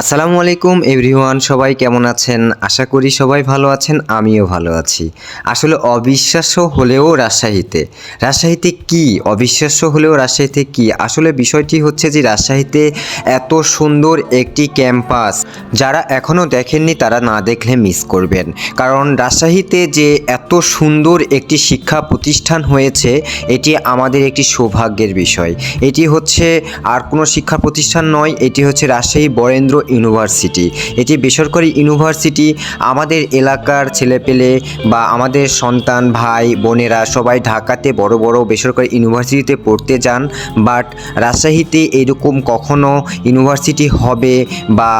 আসসালামু আলাইকুম এভরিওয়ান, সবাই কেমন আছেন? আশা করি সবাই ভালো আছেন, আমিও ভালো আছি। আসলে অবিশ্বাস্য হলেও রাজশাহীতে। রাজশাহীতে কি? অবিশ্বাস্য হলেও রাজশাহীতে কি? আসলে বিষয়টি হচ্ছে যে রাজশাহীতে এত সুন্দর একটি ক্যাম্পাস, যারা এখনও দেখেননি তারা না দেখলে মিস করবেন। কারণ রাজশাহীতে যে এত সুন্দর একটি শিক্ষা প্রতিষ্ঠান হয়েছে, এটি আমাদের একটি সৌভাগ্যের বিষয়। এটি হচ্ছে আর কোনো শিক্ষা প্রতিষ্ঠান নয়, এটি হচ্ছে রাজশাহী বরেন্দ্র ইউনিভার্সিটি। এটি বেসরকারি ইউনিভার্সিটি। আমাদের এলাকার ছেলেপেলে বা আমাদের সন্তান, ভাই, বোনেরা সবাই ঢাকাতে বড় বড় বেসরকারি ইউনিভার্সিটিতে পড়তে যান। বাট রাজশাহীতে এরকম কখনো ইউনিভার্সিটি হবে বা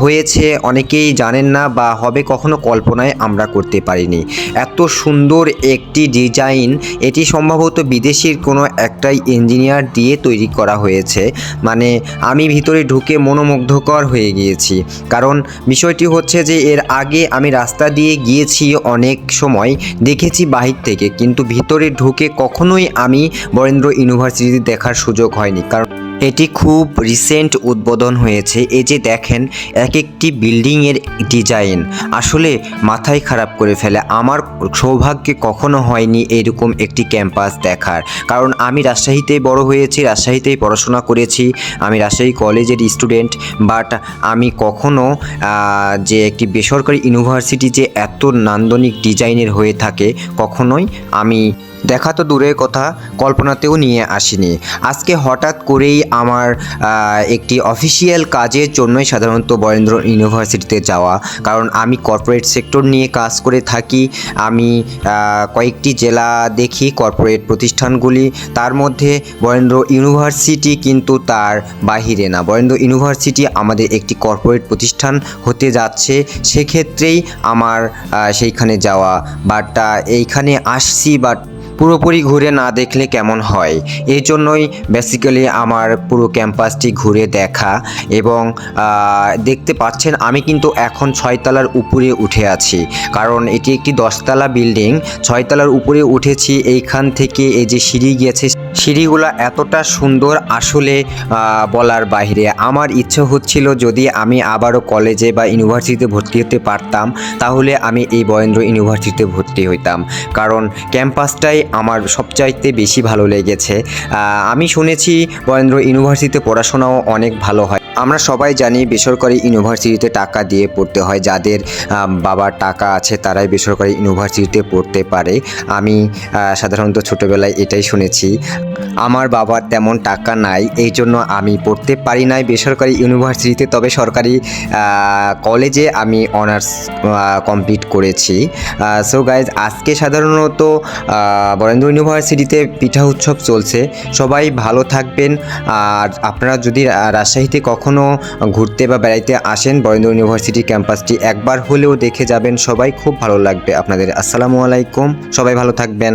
হয়েছে অনেকেই জানেন না বা হবে কখনো কল্পনায় আমরা করতে পারিনি। এত সুন্দর একটি ডিজাইন, এটি সম্ভবত বিদেশির কোনো একটাই ইঞ্জিনিয়ার দিয়ে তৈরি করা হয়েছে। মানে আমি ভিতরে ঢুকে মনোমুগ্ধকর হয়ে গিয়েছি। কারণ বিষয়টি হচ্ছে যে, এর আগে আমি রাস্তা দিয়ে গিয়েছি অনেক সময়, দেখেছি বাহির থেকে, কিন্তু ভিতরে ঢুকে কখনোই আমি বরেন্দ্র ইউনিভার্সিটি দেখার সুযোগ হয়নি। কারণ এটি খুব রিসেন্ট উদ্বোধন হয়েছে। এই যে দেখেন এক একটি বিল্ডিংয়ের ডিজাইন আসলে মাথায় খারাপ করে ফেলে। আমার সৌভাগ্যে কখনো হয়নি এরকম একটি ক্যাম্পাস দেখার। কারণ আমি রাজশাহীতেই বড় হয়েছি, রাজশাহীতেই পড়াশোনা করেছি। আমি রাজশাহী কলেজের স্টুডেন্ট বাট আমি কখনো যে একটি বেসরকারি ইউনিভার্সিটি যে এত নান্দনিক ডিজাইনের হয়ে থাকে, কখনোই আমি দেখা তো দূরের কথা, কল্পনাতেও নিয়ে আসিনি। আজকে হঠাৎ করেই আমার একটি অফিসিয়াল কাজের জন্যই সাধারণত বরেন্দ্র ইউনিভার্সিটিতে যাওয়া। কারণ আমি কর্পোরেট সেক্টর নিয়ে কাজ করে থাকি। আমি কয়েকটি জেলা দেখি কর্পোরেট প্রতিষ্ঠানগুলি। তার মধ্যে বরেন্দ্র ইউনিভার্সিটি কিন্তু তার বাহিরে না। বরেন্দ্র ইউনিভার্সিটি আমাদের একটি কর্পোরেট প্রতিষ্ঠান হতে যাচ্ছে। সেক্ষেত্রেই আমার সেইখানে যাওয়া। বাট এইখানে আসছি, বাট পুরোপুরি ঘুরে না দেখলে কেমন হয়? এই জন্যই বেসিক্যালি আমার পুরো ক্যাম্পাসটি ঘুরে দেখা এবং দেখতে পাচ্ছেন আমি কিন্তু এখন ছয়তলার উপরে উঠে আছি। কারণ এটি একটি দশতলা বিল্ডিং ছয়তলার উপরে উঠেছি, এইখান থেকে এই যে সিঁড়ি গিয়েছে, সিঁড়িগুলো এতটা সুন্দর আসলে বলার বাইরে। আমার ইচ্ছে হচ্ছিল যদি আমি আবারও কলেজে বা ইউনিভার্সিটিতে ভর্তি হতে পারতাম, তাহলে আমি এই বরেন্দ্র ইউনিভার্সিটিতে ভর্তি হইতাম। কারণ ক্যাম্পাসটাই আমার সবচাইতে বেশি ভালো লেগেছে। আমি শুনেছি বরেন্দ্র ইউনিভার্সিটিতে পড়াশোনাও অনেক ভালো হয়। আমরা সবাই জানি বেসরকারি ইউনিভার্সিটিতে টাকা দিয়ে পড়তে হয়। যাদের বাবার টাকা আছে তারাই বেসরকারি ইউনিভার্সিটিতে পড়তে পারে। আমি সাধারণত ছোটোবেলায় এটাই শুনেছি। আমার বাবার তেমন টাকা নাই, এই জন্য আমি পড়তে পারি নাই বেসরকারি ইউনিভার্সিটিতে। তবে সরকারি কলেজে আমি অনার্স কমপ্লিট করেছি। সো গাইজ আজকে সাধারণত বরেন্দ্র ইউনিভার্সিটিতে পিঠা উৎসব চলছে। সবাই ভালো থাকবেন। আর আপনারা যদি রাজশাহীতে কখনো ঘুরতে বা বেড়াইতে আসেন বরেন্দ্র ইউনিভার্সিটি ক্যাম্পাসটি একবার হলেও দেখে যাবেন। সবাই খুব ভালো লাগবে আপনাদের। আসসালামু আলাইকুম। সবাই ভালো থাকবেন।